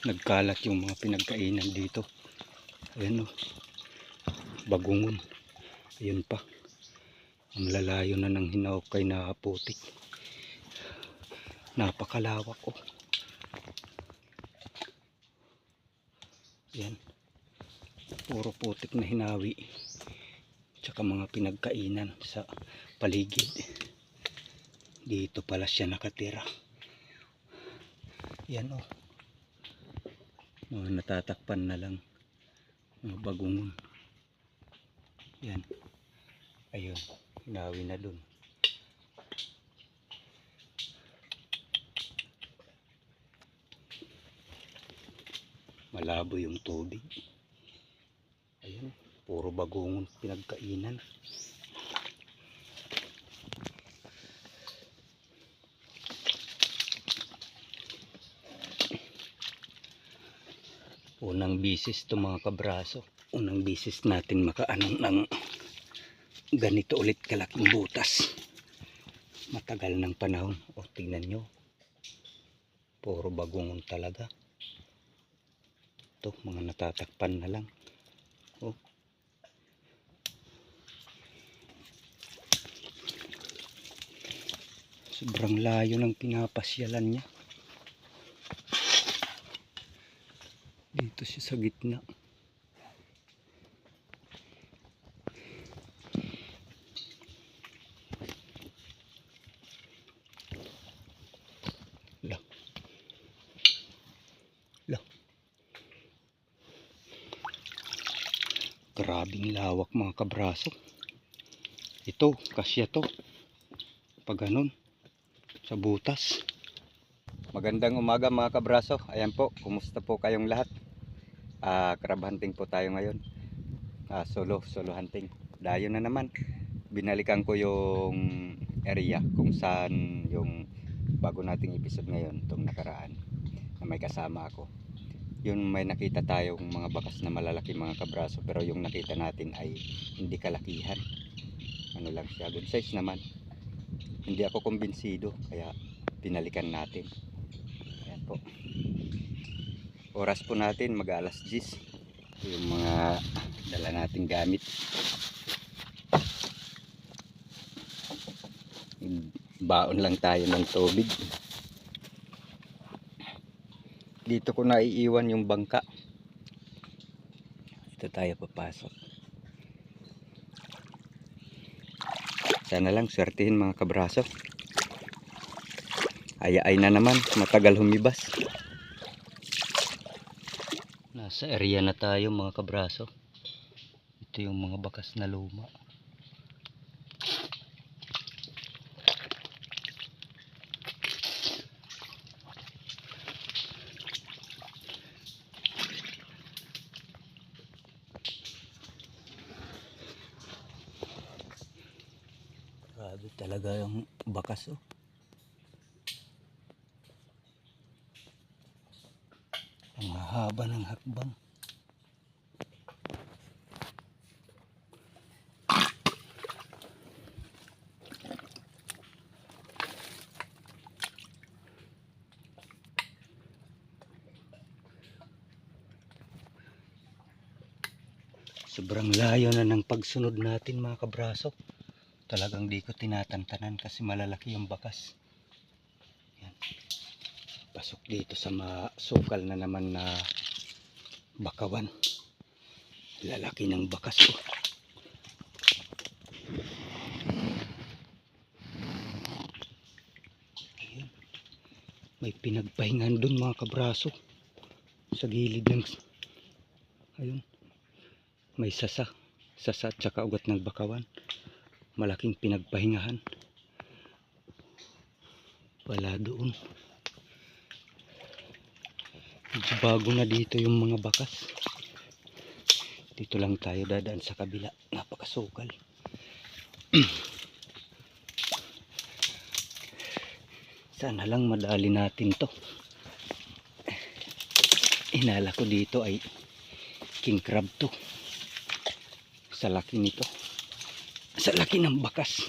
nagkalat yung mga pinagkainan dito. Ayan o bagungon. Ayun pa. Ang lalayo na ng hinahukay na putik napakalawak o yan puro putik na hinawi. Tsaka mga pinagkainan sa paligid. Dito pala siya nakatira. Yan o mga natatakpan na lang. Mga bagungon. Yan. Ayun. Hinawi na dun. Malabo yung tubig. Ayun. Puro bagungon. Pinagkainan bisis to mga kabraso. Unang bisis natin makaanong ng ganito ulit kalaking butas. Matagal ng panahon. O tingnan nyo. Puro bagungon talaga. To mga natatakpan na lang. Oh. sobrang layo ng pinapasyalan niya dito siya sa gitna. La la grabing lawak mga kabraso. Ito kasya to. Pag ganun sa butas. Magandang umaga mga kabraso. Ayan po, kumusta po kayong lahat? Ah, crab hunting po tayo ngayon. Ah, solo, solo hunting. Dayo na naman. Binalikan ko yung area kung saan yung bago nating episode ngayon, itong nakaraan, na may kasama ako. Yun may nakita tayong mga bakas na malalaki mga kabraso, pero yung nakita natin ay hindi kalakihan. Ano lang siya, good size naman. Hindi ako kumbinsido, kaya pinalikan natin. Ayan po. Oras po natin mag alas 10. Yung mga dala nating gamit. Baon lang tayo ng tubig. Dito ko naiiwan yung bangka. Dito tayo papasok. Sana lang swertihin mga kabraso. Ayaay na naman, matagal humibas. Nasa area na tayo mga kabraso. Ito yung mga bakas na luma. Grabe talaga yung bakas oh. Ang haba ng hakbang. Sobrang layo na ng pagsunod natin mga kabraso. Talagang di ko tinatantanan kasi malalaki yung bakas. Pasok dito sa masukal na naman na bakawan. Lalaki ng bakas ko. May pinagpahingan dun mga kabraso. Sa gilid ng... Ayun. May sasa. Sasa at saka ugat ng bakawan. Malaking pinagpahingahan. Wala doon. Bago na dito yung mga bakas. Dito lang tayo dadaan sa kabila. Napakasukal. Sana lang madali natin to. Inala ko dito ay king crab to. Sa laki nito. Sa laki ng bakas.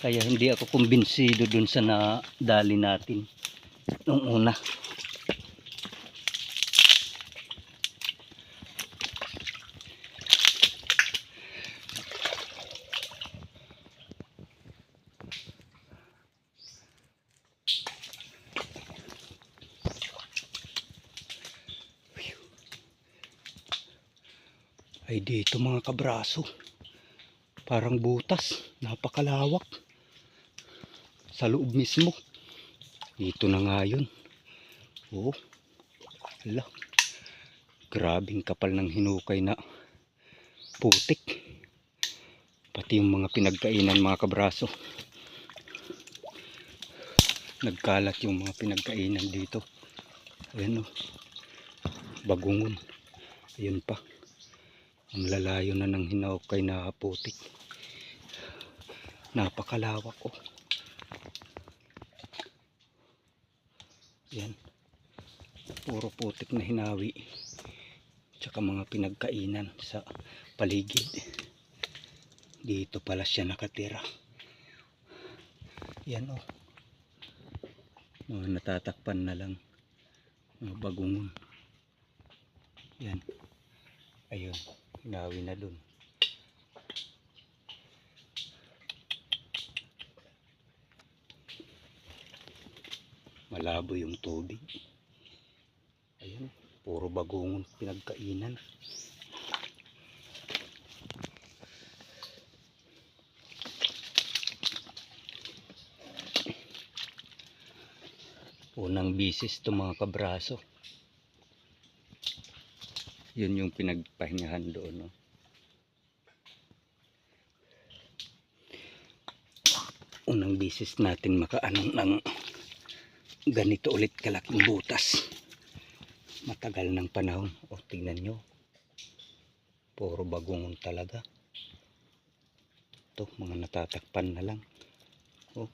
Kaya hindi ako kumbinsido dun sa nadali natin. Nung una. Ay dito mga kabraso. Parang butas. Napakalawak. Sa loob mismo. Dito na nga yun. Oo. Hala. Grabing kapal ng hinukay na putik. Pati yung mga pinagkainan mga kabraso. Nagkalat yung mga pinagkainan dito. Ayan o. Bagungon. Ayun pa. Ang lalayo na ng hinukay na putik. Napakalawak oh. Yan. Puro putik na hinawi. Tsaka mga pinagkainan sa paligid. Dito pala siya nakatira. Yan oh. Mga natatakpan na lang. Mga bagungon. Yan. Ayun. Hinawi na dun. Malabo yung tubig. Ayun, puro bagungon pinagkainan. Unang bisis to mga kabraso. Yun yung pinagpahingahan doon. No? Unang bisis natin makaanong ng ganito ulit kalaking butas. Matagal ng panahon. O tingnan nyo. Puro bagungon talaga. Ito, mga natatakpan na lang. O.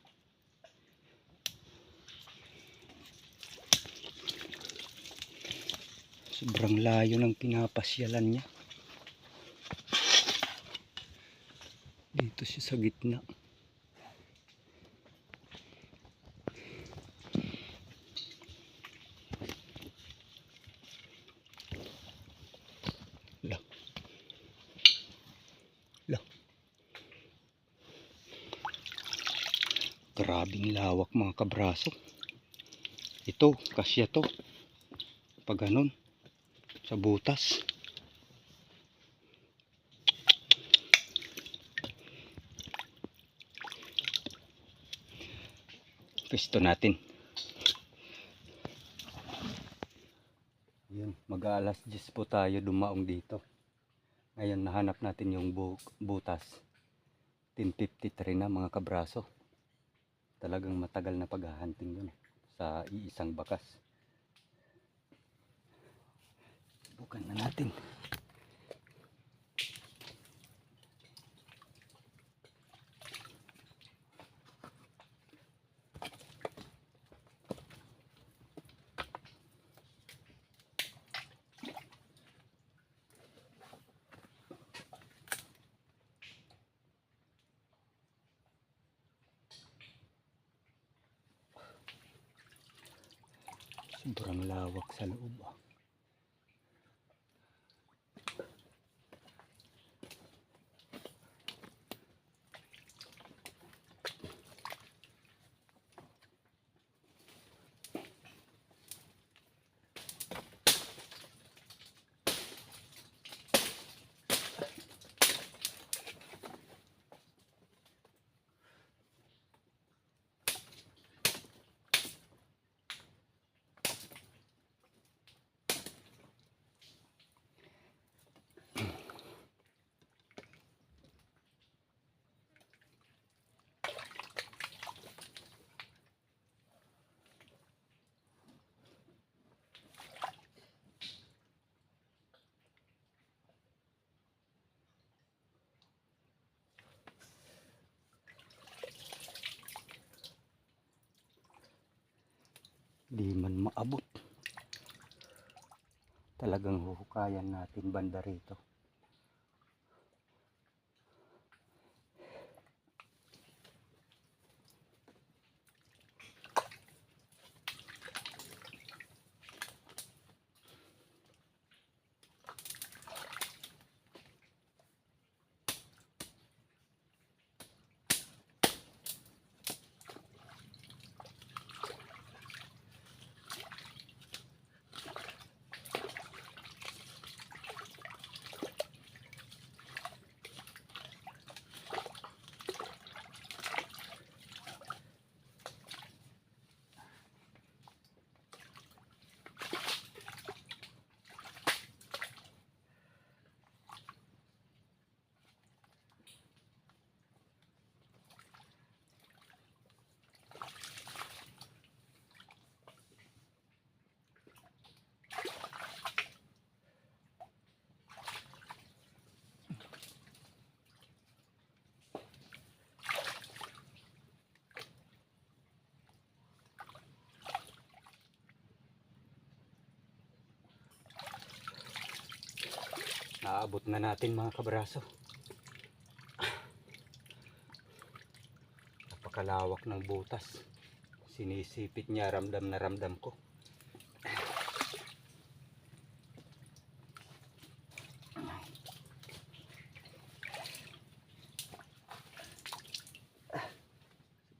Sobrang layo ng pinapasyalan niya. Dito siya sa gitna. Grabing lawak mga kabraso. Ito, kasya to. Pag ganun sa butas. Pwesto natin. Yun, mag-aalas 10 po tayo dumaong dito. Ngayon nahanap natin yung bu butas. 1053 na mga kabraso. Talagang matagal na paghahunting yun sa iisang bakas. Subukan na natin. Sobrang lawak sa loob. ah. Di man maabot. Talagang huhukayan natin banda rito. Naabot na natin mga kabraso. Napakalawak ng butas. Sinisipit niya, ramdam na ramdam ko.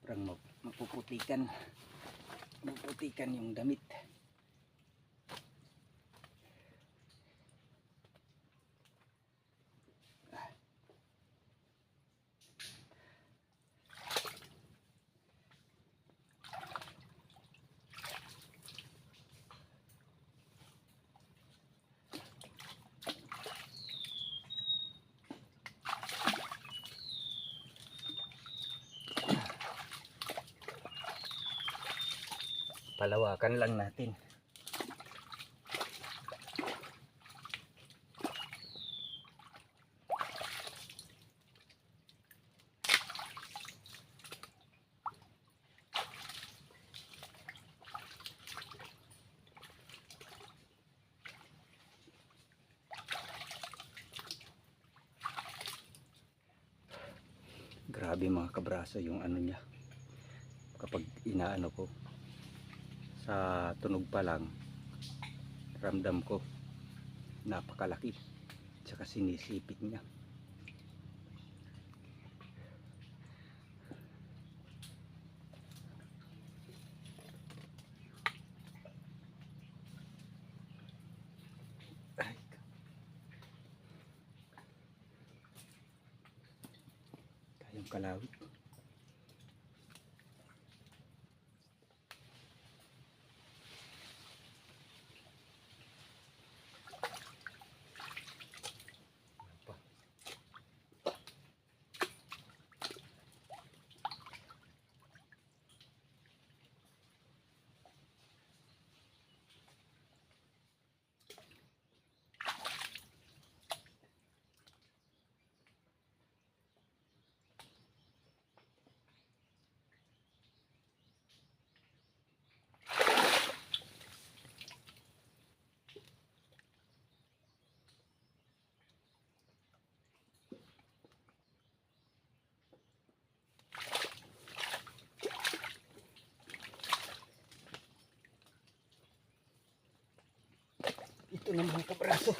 Sobrang map- mapuputikan. Mapuputikan yung damit. Palawakan lang natin. Grabe mga kabraso yung ano niya. Kapag inaano ko, sa tunog pa lang ramdam ko napakalaki tsaka sinisipit niya Ay. kayong kalawit pa. Ito na mga kabraso.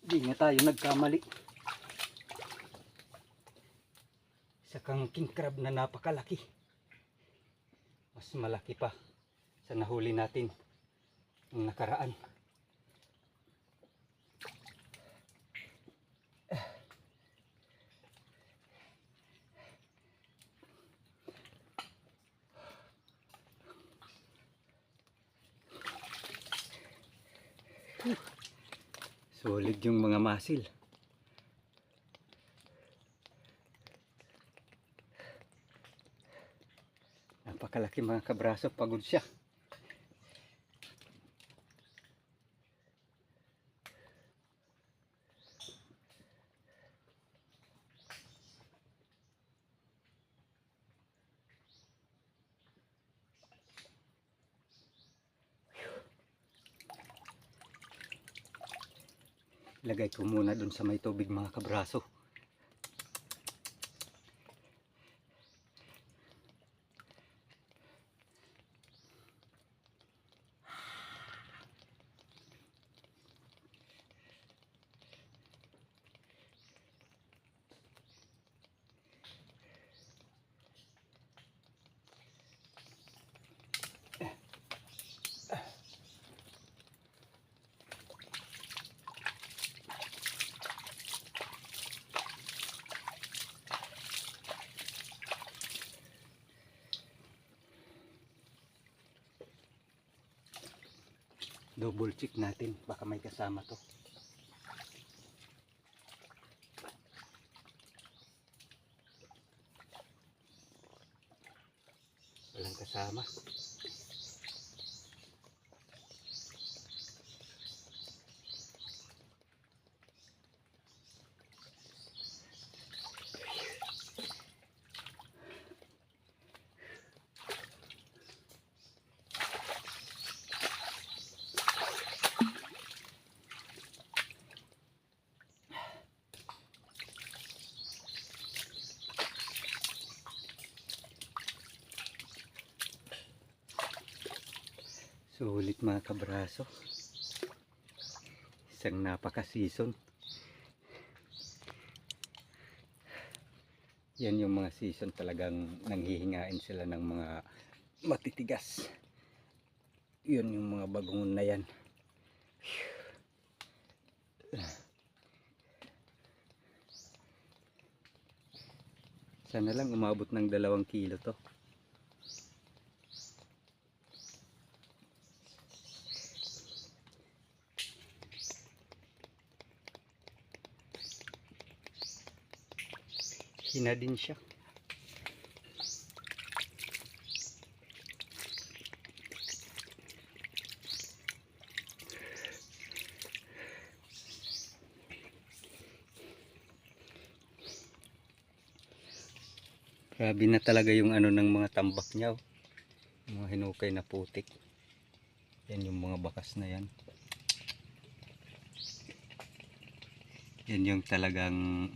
Di nga tayo nagkamali. Sa kang king crab na napakalaki. Mas malaki pa sa nahuli natin ng nakaraan. Masil. Napakalaki mga kabraso, pagod siya. Ilagay ko muna dun sa may tubig mga kabraso. Double check natin. Baka may kasama to. Walang kasama. Sulit mga kabraso. Isang napaka-season. Yan yung mga season talagang nanghihingain sila ng mga matitigas. Yun yung mga bagungon na yan. Sana lang umabot ng dalawang kilo to. Hina din siya. Grabe na talaga yung ano ng mga tambak niya. oh. Mga hinukay na putik. Yan yung mga bakas na yan. Yan yung talagang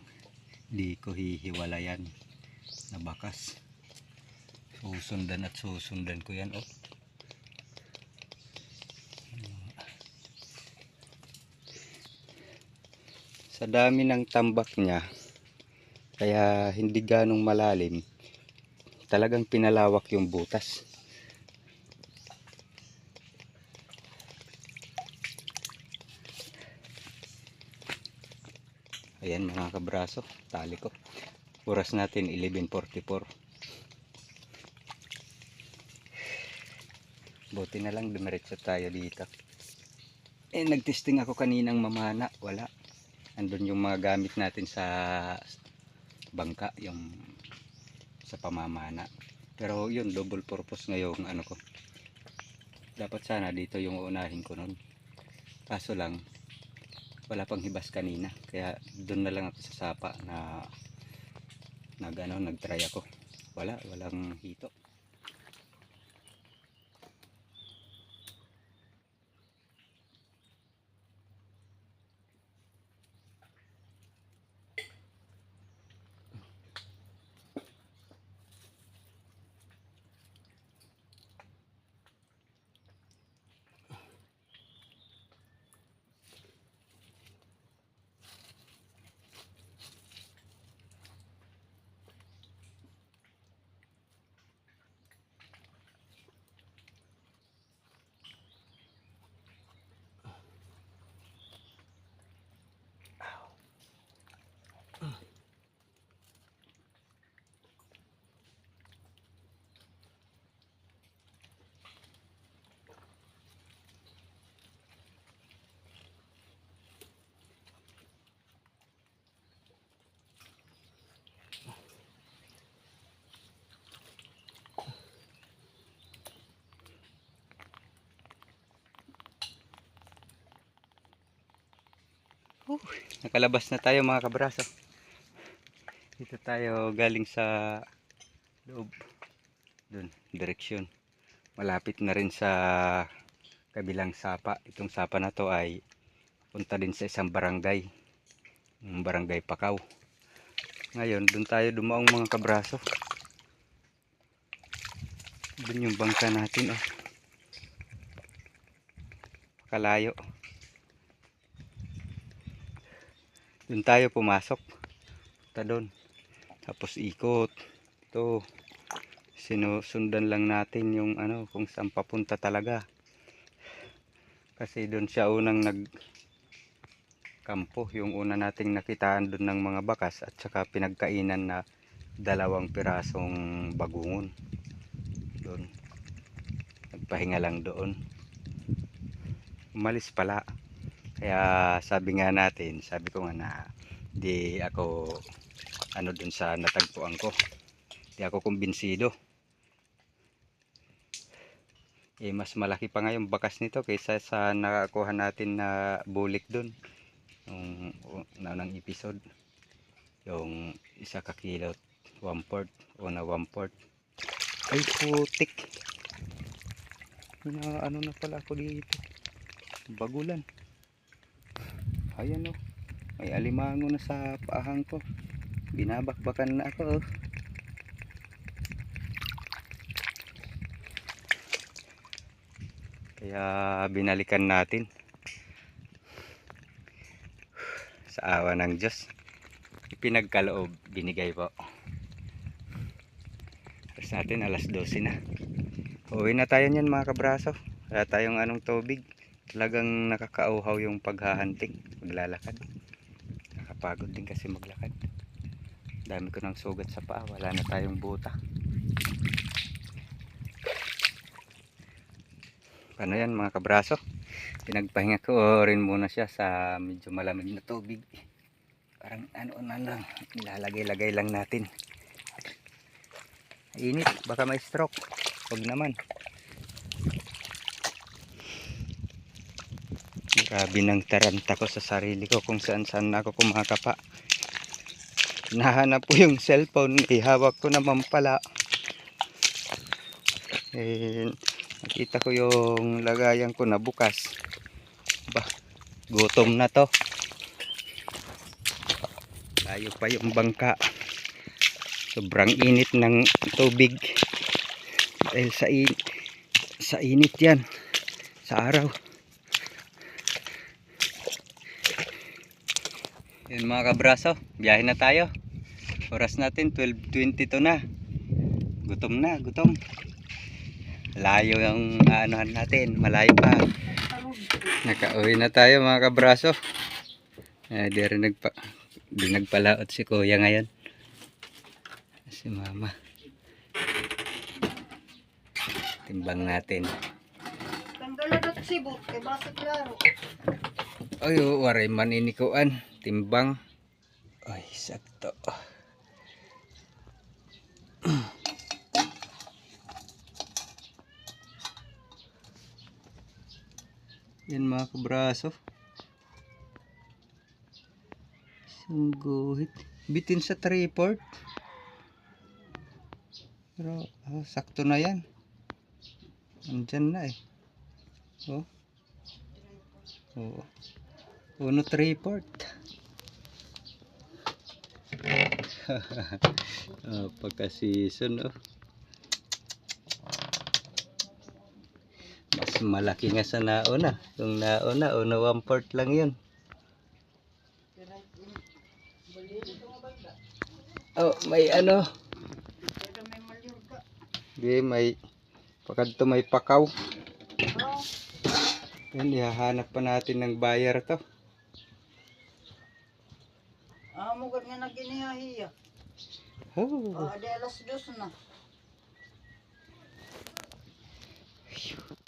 di ko hihiwalayan na bakas. Susundan at susundan ko yan. Oh. Sa dami ng tambak niya, kaya hindi ganong malalim, talagang pinalawak yung butas. Kabraso, tali ko. Oras natin 11.44. Buti na lang dumiretso tayo dito. Eh nagtesting ako kaninang mamana, wala. Andun yung mga gamit natin sa bangka, yung sa pamamana. Pero yun, double purpose ngayong ano ko. Dapat sana dito yung uunahin ko nun. Kaso lang, wala pang hibas kanina. Kaya doon na lang ako sa sapa na nag ano, nag-try ako. Wala, walang hito. Nakalabas na tayo mga kabraso. Dito tayo galing sa loob. Doon, direksyon. Malapit na rin sa kabilang sapa. Itong sapa na to ay punta din sa isang barangay. Barangay Pakaw. Ngayon, doon tayo dumaong mga kabraso. Doon yung bangka natin. Oh. Kalayo. Doon tayo pumasok. Punta doon. Tapos ikot. Ito. Sinusundan lang natin yung ano, kung saan papunta talaga. Kasi doon siya unang nag kampo. Yung una nating nakitaan doon ng mga bakas at saka pinagkainan na dalawang pirasong bagungon. Doon. Nagpahinga lang doon. Umalis pala. Kaya sabi nga natin, sabi ko nga na di ako ano dun sa natagpuan ko. Di ako kumbinsido. Eh mas malaki pa nga yung bakas nito kaysa sa nakakuha natin na bulik dun. Yung naunang episode. Yung isa ka kilo, one port o na one port. Ay putik. Na ano na pala ako dito. Bagulan. Ayan o. May alimango na sa paahang ko. Binabakbakan na ako oh. Kaya binalikan natin. Sa awa ng Diyos. Ipinagkaloob, binigay po. Alas natin, alas 12 na. Uwi na tayo niyan mga kabraso. Wala tayong anong tubig. Talagang nakakauhaw yung paghahunting, maglalakad. Nakapagod din kasi maglakad. Dami ko ng sugat sa paa, wala na tayong buta. Paano yan mga kabraso? Pinagpahinga ko rin muna siya sa medyo malamig na tubig. Parang ano na lang, ilalagay-lagay lang natin. Init, baka may stroke. Huwag naman. Grabe ng taranta ko sa sarili ko kung saan saan ako kumakapa. Nahanap ko yung cellphone, ihawak ko naman pala. Eh, nakita ko yung lagayan ko na bukas. Ba, gutom na to. Layo pa yung bangka. Sobrang init ng tubig. Dahil sa, in sa init yan. Sa araw. Yun mga kabraso, biyahe na tayo. Oras natin 12.22 na. Gutom na, gutom. Layo yung aanuhan natin, malayo pa. Nakauwi na tayo mga kabraso. Eh, di rin nagpa, di nagpalaot si kuya ngayon. Si mama. Timbang natin. Tanggalan at sibot, kay basa klaro. Ay, waray man inikuan. Timbang. Ay, sakto. Yan mga kabraso. Sungguhit. Bitin sa tripod. Pero, ah, sakto na yan. Andyan na eh. Oh. Oo. Uno tripod. ah, pagka season oh. Mas malaki nga sa nauna. Yung nauna, uno one fourth lang yun. Oh, may ano. Di, may pagkadto may pakaw. Oh, Yan, ihahanap pa natin ng buyer to. Oh. Ah, di